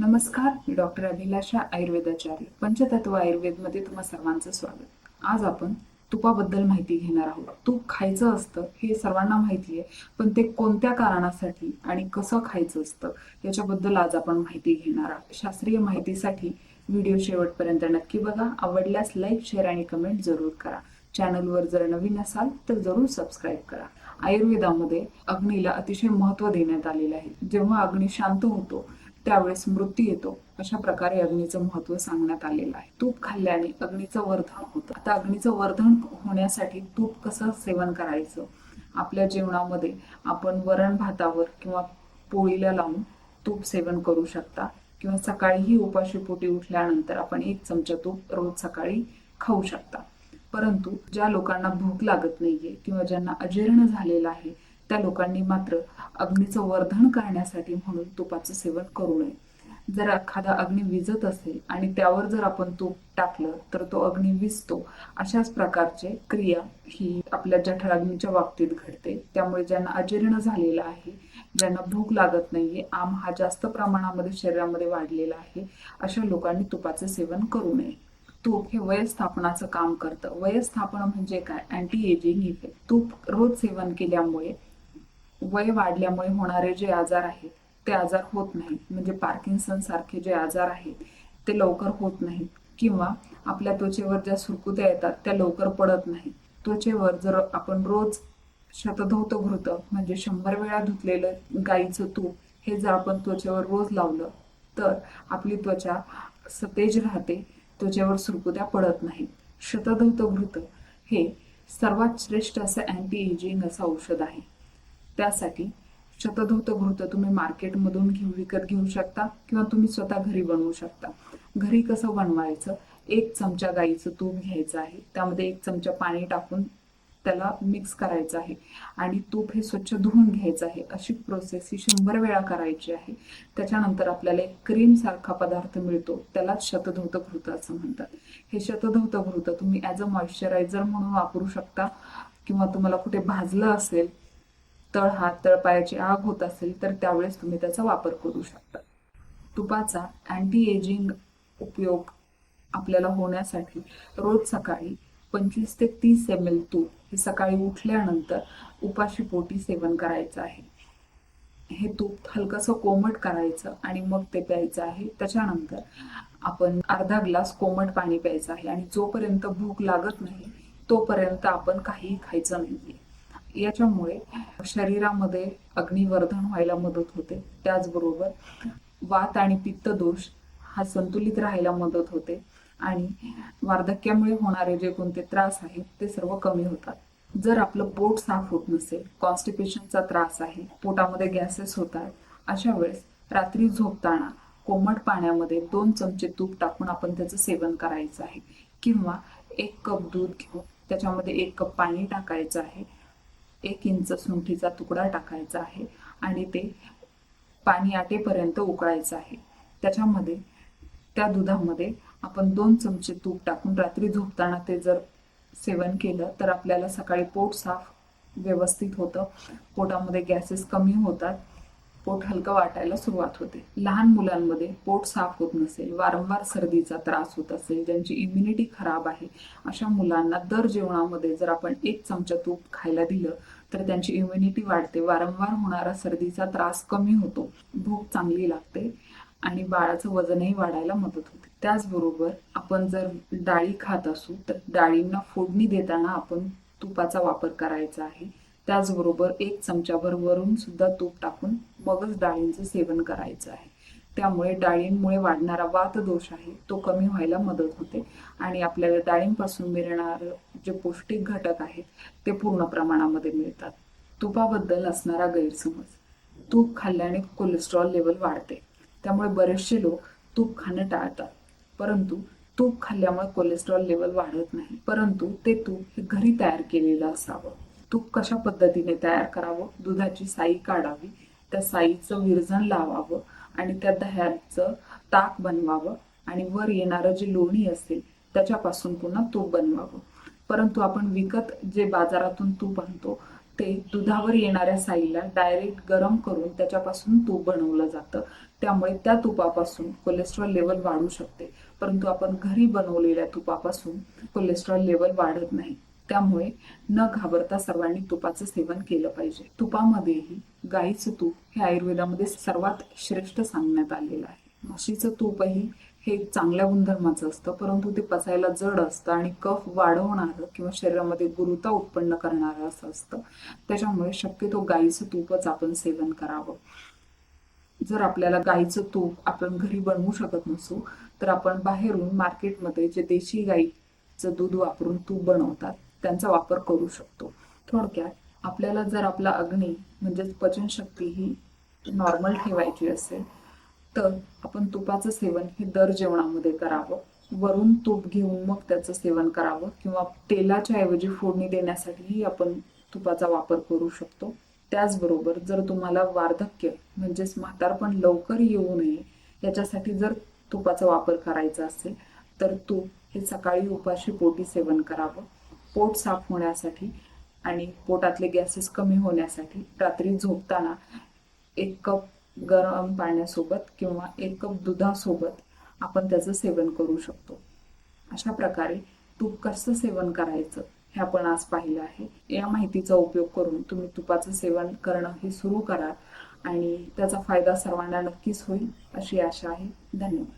नमस्कार मी डॉक्टर अभिलाषा आयुर्वेदाचार्य पंचतत्व आयुर्वेदमध्ये तुम्हा सर्वांचं स्वागत. आज आपण तुपाबद्दल माहिती घेणार आहोत. तूप खायचं असतं हे सर्वांना माहिती आहे पण ते कोणत्या कारणासाठी आणि कसं खायचं असतं याच्याबद्दल आज आपण माहिती घेणार आहोत. शास्त्रीय माहितीसाठी व्हिडिओ शेवटपर्यंत नक्की बघा. आवडल्यास लाईक शेअर आणि कमेंट जरूर करा. चॅनलवर जर नवीन असाल तर जरूर सबस्क्राईब करा. आयुर्वेदामध्ये अग्नीला अतिशय महत्त्व देण्यात आलेलं आहे. जेव्हा अग्नी शांत होतो त्यावेळेस मृत्यू येतो. अशा प्रकारे अग्नीचं महत्त्व सांगण्यात आलेलं आहे. तूप खाल्ल्याने अग्नीचं वर्धन होतं. आता अग्नीचं वर्धन होण्यासाठी तूप कसं सेवन करायचं? आपल्या जेवणामध्ये आपण वरण भातावर किंवा पोळीला लावून तूप सेवन करू शकता. किंवा सकाळीही उपाशी पोटी उठल्यानंतर आपण एक चमचा तूप रोज सकाळी खाऊ शकता. परंतु ज्या लोकांना भूक लागत नाहीये किंवा ज्यांना अजीर्ण झालेलं आहे त्या लोकांनी मात्र अग्नीचं वर्धन करण्यासाठी म्हणून तुपाचं सेवन करू नये. जर एखादा अग्नी विजत असेल आणि त्यावर जर आपण तूप टाकलं तर तो अग्नी विजतो. अशाच प्रकारचे क्रिया ही आपल्या जठराग्नीच्या बाबतीत घडते. त्यामुळे ज्यांना अजीर्ण झालेलं आहे ज्यांना भूक लागत नाहीये आम हा जास्त प्रमाणामध्ये शरीरामध्ये वाढलेला आहे अशा लोकांनी तुपाचं सेवन करू नये. तूप हे वयस्थापनाचं काम करतं. वयस्थापन म्हणजे काय? Anti ageing effect. तूप रोज सेवन केल्यामुळे वय वाढल्यामुळे होणारे जे आजार आहेत ते आजार होत नाहीत. म्हणजे पार्किन्सन सारखे जे आजार आहेत ते लवकर होत नाहीत. किंवा आपल्या त्वचेवर ज्या सुरकुत्या येतात त्या लवकर पडत नाहीत. त्वचेवर जर आपण रोज शतधौत घृत म्हणजे शंभर वेळा धुतलेलं गाईचं तूप हे जर आपण त्वचेवर रोज लावलं तर आपली त्वचा सतेज राहते त्वचेवर सुरकुत्या पडत नाहीत. शतधौत घृत हे सर्वात श्रेष्ठ असं अँटी एजिंग असं औषध आहे. त्यासाठी शतधौत घृत तुम्ही मार्केटमधून घेऊ विकत घेऊ शकता किंवा तुम्ही स्वतः घरी बनवू शकता. घरी कसं बनवायचं? एक चमचा गाईचं तूप घ्यायचं आहे. त्यामध्ये एक चमचा पाणी टाकून त्याला मिक्स करायचं आहे. आणि तूप हे स्वच्छ धुवून घ्यायचं आहे. अशी प्रोसेस ही शंभर वेळा करायची आहे. त्याच्यानंतर आपल्याला एक क्रीम सारखा पदार्थ मिळतो. त्याला शतधौत घृत असं म्हणतात. हे शतधौत घृत तुम्ही ॲज अ मॉइश्चरायझर म्हणून वापरू शकता किंवा तुम्हाला कुठे भाजलं असेल तळ हात तळपायाची आग होत असेल तर त्यावेळेस तुम्ही त्याचा वापर करू शकता. तुपाचा अँटी एजिंग उपयोग आपल्याला होण्यासाठी रोज सकाळी पंचवीस ते तीस एम एल तूप हे सकाळी उठल्यानंतर उपाशी पोटी सेवन करायचं आहे. हे तूप हलकंसं कोमट करायचं आणि मग ते प्यायचं आहे. त्याच्यानंतर आपण अर्धा ग्लास कोमट पाणी प्यायचं आहे आणि जोपर्यंत भूक लागत नाही तोपर्यंत आपण काहीही खायचं नाहीये. याच्यामुळे शरीरामध्ये अग्निवर्धन व्हायला मदत होते. त्याचबरोबर वात आणि पित्त दोष हा संतुलित राहायला मदत होते. आणि वार्धक्यामुळे होणारे जे कोणते त्रास आहेत ते सर्व कमी होतात. जर आपलं पोट साफ होत नसेल कॉन्स्टिपेशनचा त्रास आहे पोटामध्ये गॅसेस होतात अशा वेळेस रात्री झोपताना कोमट पाण्यामध्ये दोन चमचे तूप टाकून आपण त्याचं सेवन करायचं आहे. किंवा एक कप दूध घेऊन त्याच्यामध्ये एक कप पाणी टाकायचं आहे. एक इंच सुंठीचा तुकडा टाकायचा आहे आणि ते पाणी आटेपर्यंत उकळायचं आहे. त्याच्यामध्ये त्या दुधामध्ये आपण दोन चमचे तूप टाकून रात्री झोपताना ते जर सेवन केलं तर आपल्याला सकाळी पोट साफ व्यवस्थित होतं. पोटामध्ये गॅसेस कमी होतात. पोट हलकं वाटायला सुरुवात होते. लहान मुलांमध्ये पोट साफ होत नसेल वारंवार सर्दीचा त्रास होत असेल ज्यांची इम्युनिटी खराब आहे अशा मुलांना दर जेवणामध्ये जर आपण एक चमचा तूप खायला दिलं तर त्यांची इम्युनिटी वाढते. वारंवार होणारा सर्दीचा त्रास कमी होतो. भूक चांगली लागते आणि बाळाचं वजनही वाढायला मदत होते. त्याचबरोबर आपण जर डाळी खात असू तर डाळींना फोडणी देताना आपण तुपाचा वापर करायचा आहे. त्याचबरोबर एक चमचाभर वरून सुद्धा तूप टाकून मगच डाळींचं सेवन करायचं आहे. त्यामुळे डाळींमुळे वाढणारा वात दोष आहे तो कमी व्हायला मदत होते. आणि आपल्याला डाळींपासून मिळणार जे पौष्टिक घटक आहेत ते पूर्ण प्रमाणामध्ये मिळतात. तुपाबद्दल असणारा गैरसमज. तूप खाल्ल्याने कोलेस्ट्रॉल लेवल वाढते. त्यामुळे बरेचसे लोक तूप खाणं टाळतात. परंतु तूप खाल्ल्यामुळे कोलेस्ट्रॉल लेवल वाढत नाही. परंतु ते तूप हे घरी तयार केलेलं असावं. तूप कशा पद्धतीने तयार करावं? दुधाची साई काढावी. त्या साईचं विरजण लावावं आणि त्या दह्याचं ताक बनवावं आणि वर येणारं जे लोणी असेल त्याच्यापासून पुन्हा तूप बनवावं. परंतु आपण विकत जे बाजारातून तूप आणतो ते दुधावर येणाऱ्या साईला डायरेक्ट गरम करून त्याच्यापासून तूप बनवलं जातं. त्यामुळे त्या तुपापासून कोलेस्ट्रॉल लेवल वाढू शकते. परंतु आपण घरी बनवलेल्या तुपापासून कोलेस्ट्रॉल लेवल वाढत नाही. त्यामुळे न घाबरता सर्वांनी तुपाचं सेवन केलं पाहिजे. तुपामध्येही गाईचं तूप हे आयुर्वेदामध्ये सर्वात श्रेष्ठ सांगण्यात आलेलं आहे. म्हशीचं तूपही हे चांगल्या गुणधर्माचं असतं परंतु ते पचायला जड असतं आणि कफ वाढवणारं किंवा शरीरामध्ये गुरुता उत्पन्न करणारं असं असतं. त्याच्यामुळे शक्यतो गाईचं तूपच आपण सेवन करावं. जर आपल्याला गाईचं तूप आपण घरी बनवू शकत नसू तर आपण बाहेरून मार्केटमध्ये जे देशी गाईचं दूध वापरून तूप बनवतात त्यांचा वापर करू शकतो. थोडक्यात आपल्याला जर आपला अग्नी म्हणजेच पचनशक्ती ही नॉर्मल ठेवायची असेल तर आपण तुपाचं सेवन हे दर जेवणामध्ये करावं. वरून तूप घेऊन मग त्याचं सेवन करावं किंवा तेलाच्या ऐवजी फोडणी देण्यासाठीही आपण तुपाचा वापर करू शकतो. त्याचबरोबर जर तुम्हाला वार्धक्य म्हणजेच म्हातारपण लवकर येऊ नये याच्यासाठी जर तुपाचा वापर करायचा असेल तर तूप हे सकाळी उपाशी पोटी सेवन करावं. पोट साफ होण्यासाठी आणि पोटातले गॅसेस कमी होण्यासाठी रात्री झोपताना एक कप गरम पाण्यासोबत किंवा एक कप दुधासोबत आपण त्याचं सेवन करू शकतो. अशा प्रकारे तूप कसं सेवन करायचं हे आपण आज पाहिलं आहे. या माहितीचा उपयोग करून तुम्ही तुपाचं सेवन करणं हे सुरू करा आणि त्याचा फायदा सर्वांना नक्कीच होईल अशी आशा आहे. धन्यवाद.